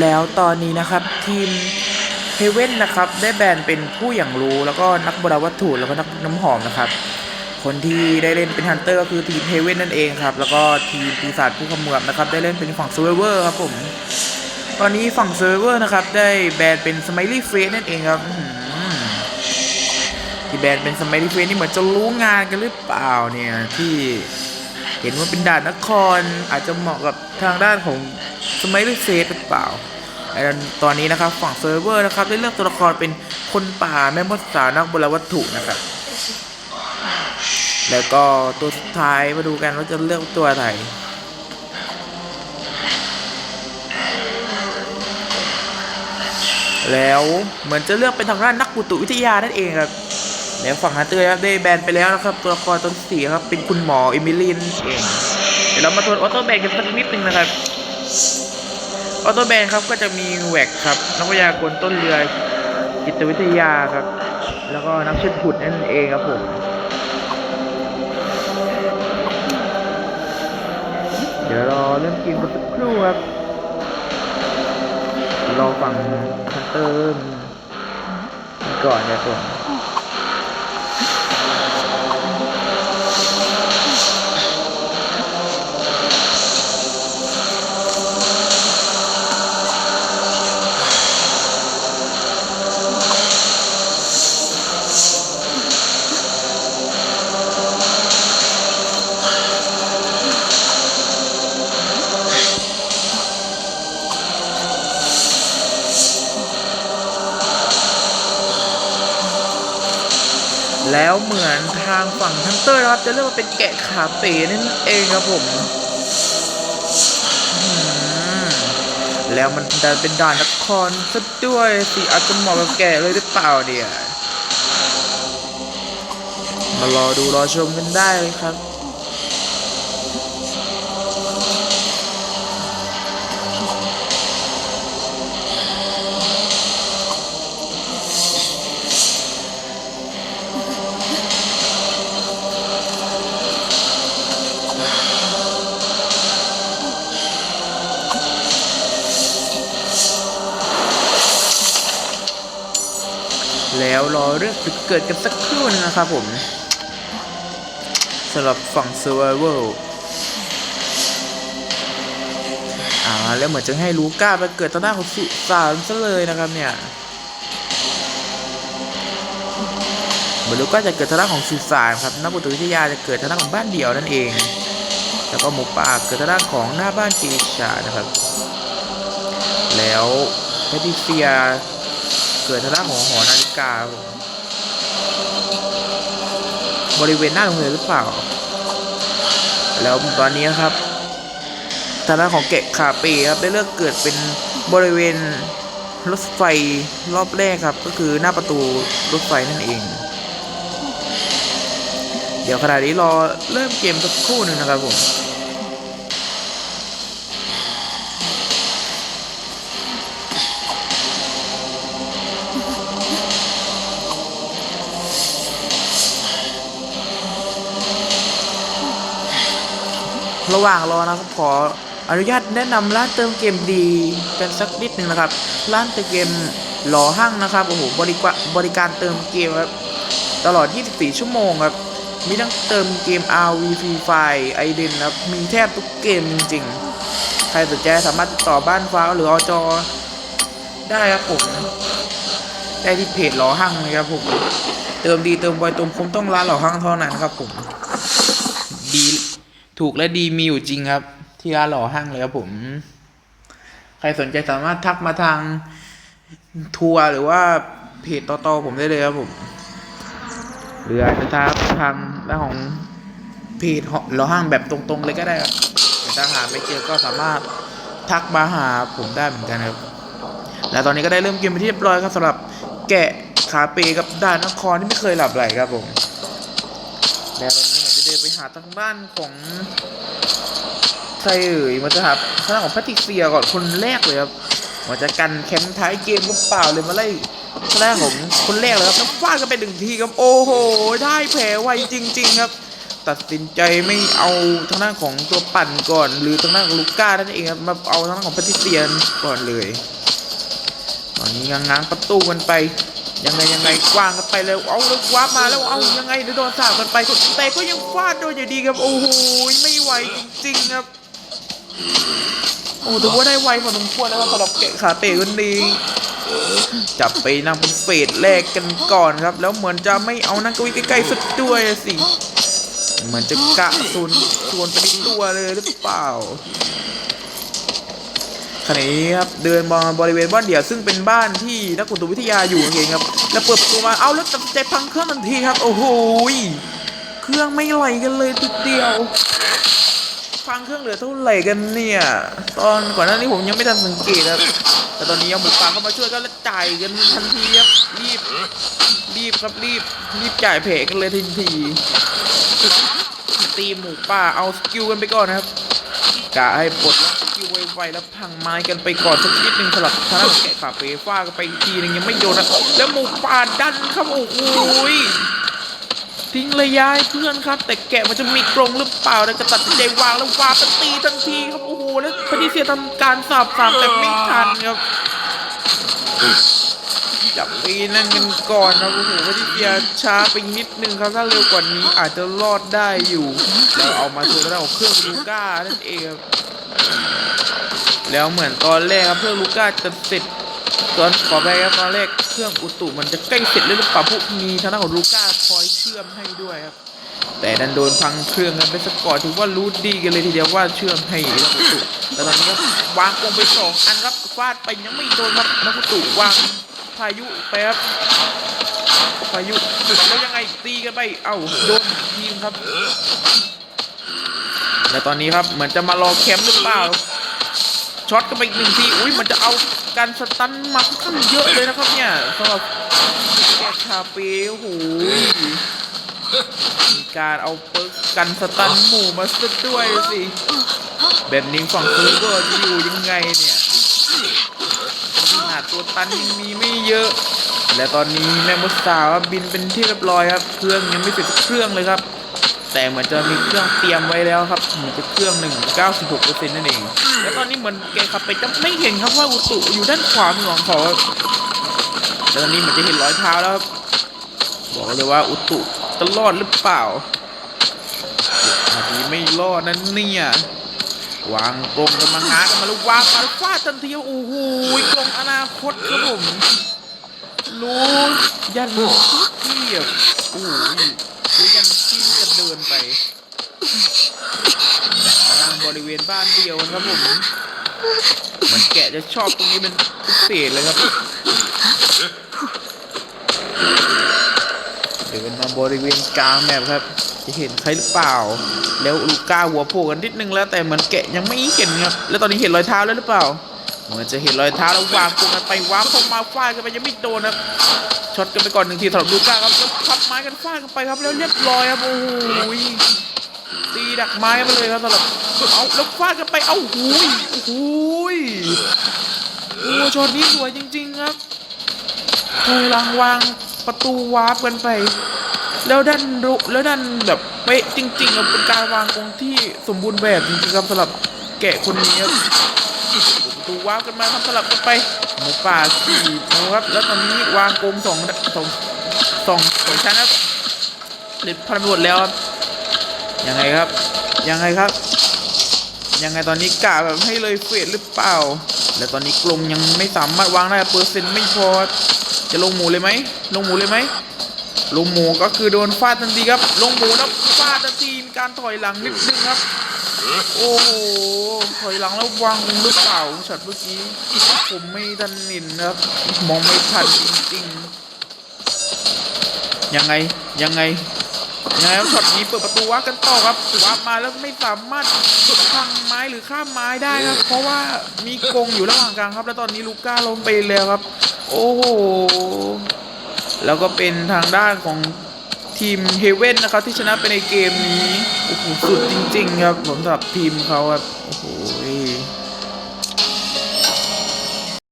แล้วตอนนี้นะครับทีมเฮเว่นนะครับได้แบนเป็นผู้อย่างรู้แล้วก็นักบราวัตถุแล้วก็นักน้ำหอมนะครับ คนที่ได้เล่นเป็นฮันเตอร์ก็คือทีมเฮเว่นนั่นเองครับ แล้วก็ทีมปีศาจผู้ขมือบนะครับได้เล่นเป็นฝั่งซูเวอร์ครับผมตอนนี้ฝั่งเซิร์เวอร์นะครับได้แบนเป็นส m ม l ี y เฟสนั่นเองครับที่แบนเป็นส m ม l ี y เฟสนี่เหมือนจะรู้งานกันหรือเปล่าเนี่ยที่เห็นว่าเป็นด่านนครอาจจะเหมาะกับทางด้านของ ส m ม l ี y เฟสหรือเปล่าแต่ตอนนี้นะครับฝั่งเซิร์ฟเวอร์นะครับได้เลือกตัวละครเป็นคนป่าแม่มดสาวนักโบราณวัตถุนะครับแล้วก็ตัวสุดท้ายมาดูกันว่าจะเลือกตัวอะไรแล้วเหมือนจะเลือกเป็นทางด้านนักอุตุวิทยานั่นเองครับแล้วฝั่งฮันเตอร์ครับได้แบนไปแล้วนะครับ ตัวละครตัวที่สี่ครับเป็นคุณหมอเอมิลีนเองเดี๋ยวเรามาทวนออโต้แบนกันสักนิดนึงนะครับ ออโต้แบนครับก็จะมีแหวกครับนักวิทยากรต้นเรือจิตวิทยาครับ แล้วก็นักเชิดผุดนั่นเองครับผมเดี๋ยวรอเริ่มเกมกันสักครู่ครับรอฟังคันเตอร์ก่อนนะครับผม แล้วเหมือนทางฝั่งทันเตอร์นะครับ จะเรียกว่าเป็นแกะขาเป๋นั่นเองครับผมแล้วมันดันเป็นด่านนครซะด้วยสิอาจจะเหมาะกับแกะเลยหรือเปล่าเนี่ยมารอดูรอชมกันได้เลยครับ รอเรื่องจุดเกิดกันสักครู่นึงนะครับผมสำหรับฝั่ง Survival อ่าแล้วเหมือนจะให้ลูก้าไปเกิดต่อหน้าของสุสานซะเลยนะครับเนี่ยเหมือนลูก้าจะเกิดทางด้าของสุสานครับนักบุตรวิทยาจะเกิดทางด้าของบ้านเดี่ยวนั่นเอง แล้วก็หมูป่าเกิดทางด้าของหน้าบ้านจีชานะครับ แล้วแพทิเซีย เกิดทางด้านของหอนาฬิกาบผมบริเวณหน้าโรงเรียนหรือเปล่า แล้วตอนนี้ครับทางด้านของเกะคาเปครับได้เลือกเกิดเป็นบริเวณรถไฟรอบแรกครับ ก็คือหน้าประตูรถไฟนั่นเอง เดี๋ยวขณะนี้รอเริ่มเกมสักครู่หนึ่งนะครับผม ระหว่างรอนะครับขออนุญาตแนะนำร้านเติมเกมดีกันสักนิดหนึ่งนะครับ ร้านเติมเกมหล่อหั่งนะครับโอ้โหบริการบริการเติมเกมครับตลอด 24 ชั่วโมงครับมีทั้งเติมเกม RV Free Fire ไอเดนครับมีแทบทุกเกมจริงๆ ใครสนใจสามารถติดต่อบ้านฟ้าหรืออจอได้ครับผม ได้ที่เพจหล่อหั่งนะครับผมเติมดีเติมไวเติมคมต้องร้านหล่อหั่งเท่านั้นครับผมดี ถูกและดีมีอยู่จริงครับ ที่ร้านหล่อห้างเลยครับผม ใครสนใจสามารถทักมาทางทัวร์หรือว่าเพจต่อๆผมได้เลยครับผมหรืออาจจะทักทางด้านของเพจหล่อห้างแบบตรงๆเลยก็ได้ครับแต่ถ้าหาไม่เจอก็สามารถทักมาหาผมได้เหมือนกันครับและตอนนี้ก็ได้เริ่มเกมไปที่เรียบร้อยครับสำหรับแกะขาเปกับด่านนครที่ไม่เคยหลับไหลครับผมแล้วตอนนี้ เดินไปหาทางด้านของใครเอ่ยมันจะหาทางของแพทริเซียก่อนคนแรกเลยครับมันจะกันแคมป์ท้ายเกมก็เปล่าเลยมาไล่ทางของคนแรกเลยครับแล้วฟาดกันไปหนึ่งทีครับโอ้โห ได้แผลไวจริง ๆ ครับ ตัดสินใจไม่เอาทางด้านของตัวปั่นก่อน หรือทางด้านของลูก้านั่นเองครับมาเอาทางด้านของแพทริเซียก่อนเลย ตอนนี้ง้างง้างประตูกันไป ยังไงยังไงกว้างกันไปเลยเอาแล้วว้ามาแล้วเอายังไงเดี๋ยวโดนสาบกันไปแต่ก็ยังฟาดโดนอยู่ดีครับโอ้โหไม่ไหวจริงๆครับโอ้ถือว่าได้ไวพอสมควรนะครับสำหรับเกะขาเตะคนนี้จับไปนั่งเป็นเฟสแรกกันก่อนครับ แล้วเหมือนจะไม่เอานั่งเก้าอี้ใกล้ๆสักด้วยสิเหมือนจะกะส่วนส่วนไปในตัวเลยหรือเปล่า ขณะนี้ครับเดินมาบริเวณบ้านเดี่ยวซึ่งเป็นบ้านที่นักกุตุวิทยาอยู่เองครับแล้วเปิดประตูมาเอาแล้วตัดใจพังเครื่องทันทีครับ โอ้โหเครื่องไม่ไหลกันเลยทีเดียวฟังเครื่องเหลือเท่าไหร่กันเนี่ยตอนก่อนหน้านี้ผมยังไม่ทันสังเกตครับแต่ตอนนี้เอาหมูป่าเข้ามาช่วยก็แล้วจ่ายกันทันทีครับรีบรีบครับรีบรีบจ่ายเพกันเลยทันทีตีหมูป่าเอาสกิลกันไปก่อนนะครับกะให้ปลดล็อก สกิลไวๆแล้วพังไม้กันไปก่อนสักนิดหนึ่งสลับทางด้านแกะขาเปฟ้ากันไปอีกทีนึงยังไม่โดนนะแล้วหมูป่าดันครับโอ้โหยทิ้งระยะให้เพื่อนครับ แต่แกะมันจะมีกรงหรือเปล่าแล้วจะตัดใจวางแล้ววาไปตีทันทีครับโอ้โหแล้วพนิเซียทำการสาบสามแต่ไม่ทันครับจับปีนั่นกันก่อนนะโอ้โหพนิเซียช้าไปนิดนึงครับถ้าเร็วกว่านี้อาจจะรอดได้อยู่แล้วเอามาโชว์แล้วเอาเครื่องลูก้านั่นเองครับ แล้วเหมือนตอนแรกครับเครื่องลูก้าจะเสร็จตอนขอไปครับตอนแรกเครื่องอุตุมันจะใกล้เสร็จแล้วหรือเปล่าพวกมีทางด้านของลูก้าคอยเชื่อมให้ด้วยครับ แต่ดันโดนพังเครื่องกันไปสกอร์ถือว่ารู้ดีกันเลยทีเดียวว่าเชื่อมให้นักอุตุแต่ตอนนี้ครับวางกงไปสองอันครับฟาดไปยังไม่โดนครับนักอุตุวางพายุไปครับพายุแล้วยังไงตีกันไปเอ้าโดนทีมครับ และตอนนี้ครับเหมือนจะมารอแคมป์หรือเปล่าช็อตกันไปอีกหนึ่งทีอุ้ยมันจะเอาการสตันมาค่อนข้างเยอะเลยนะครับเนี่ยสำหรับแกคาเป้โอ้โหมีการเอาเปิร์กกันสตันหมู่มาซะด้วยสิแบบนี้ฝั่งซูเปอร์จะอยู่ยังไงเนี่ยขนาดตัวตันยังมีไม่เยอะ และตอนนี้แม่มดสาวบินเป็นที่เรียบร้อยครับ เครื่องยังไม่เสร็จสักเครื่องเลยครับ แต่เหมือนจะมีเครื่องเตรียมไว้แล้วครับเหมือนจะเครื่องหนึ่งเก้าสิบหกเปอร์เซ็นต์นั่นเองแล้วตอนนี้เหมือนแกขับไปจะไม่เห็นครับว่าอุตุอยู่ด้านขวามือของเขาครับแล้วตอนนี้เหมือนจะเห็นรอยเท้าแล้วครับบอกเลยว่าอุตุจะรอดหรือเปล่าอาจจะไม่รอดนั่นเนี่ยวางกรงกันมาหากันมาล้ววางมาแล้วฟาดทันทีโอ้โหกรงอนาคตครับผมรู้ยันเที่แบบโอ้โห รู้ยันที่จะเดินไปทางบริเวณบ้านเดียวครับผมมันแกะจะชอบตรงนี้เป็นพิเศษเลยครับเดินมาบริเวณกลางแมปครับ จะเห็นใครหรือเปล่า แล้วลูก้าหัวโผล่กันนิดนึงแล้วแต่เหมือนแกะยังไม่เห็นครับแล้วตอนนี้เห็นรอยเท้าแล้วหรือเปล่า เหมือนจะเห็นรอยเท้าแล้ววางกงกันไปวางเข้ามาฟาดกันไปยังไม่โดนครับช็อตกันไปก่อนหนึ่งทีสำหรับลูก้าครับแล้วพับไม้กันฟาดกันไปครับแล้วเรียบร้อยครับโอ้โหตีดักไม้มาเลยครับสำหรับเอาแล้วฟาดกันไปเอ้าหูยโอ้โหยโอ้ช็อตนี้สวยจริง ๆครับถอยหลังวางประตูวาร์ปกันไป แล้วดันรุแล้วดันแบบเป๊ะจริงๆครับเป็นการวางกงที่สมบูรณ์แบบจริงๆครับสำหรับแกะคนนี้ครับ ตูว้าร์ปกันมาครับสลับกันไปหมูป่าสี่หมูครับ แล้วตอนนี้วางกรงสองสองสองสองชั้นครับเด็ดพันหมดแล้วครับยังไงครับ ยังไงครับ ยังไงตอนนี้กะแบบให้เลยเฟดหรือเปล่า แล้วตอนนี้กรงยังไม่สามารถวางได้เปอร์เซ็นต์ไม่พอ จะลงหมูเลยไหมลงหมูเลยไหมลงหมูก็คือโดนฟาดทันทีครับ ลงหมูแล้วฟาดทันทีมีการถอยหลังนิดนึงครับ โอ้โหถอยหลังแล้ววางหรือเปล่าช็อตเมื่อกี้ ผมไม่ทันเห็นนะครับมองไม่ทันจริงๆ ยังไงยังไงยังไงครับช็อตนี้เปิดประตูวักกันต่อครับวักมาแล้วไม่สามารถพังไม้หรือข้ามไม้ได้ครับ เพราะว่ามีกรงอยู่ระหว่างกลางครับ แล้วตอนนี้ลูก้าล้มไปแล้วครับ โอ้โหแล้วก็เป็นทางด้านของ ทีมเฮเว่นนะครับ ที่ชนะไปในเกมนี้ โอ้โห สุดจริง ๆ ครับ ผมสำหรับทีมเขาครับ โอ้โห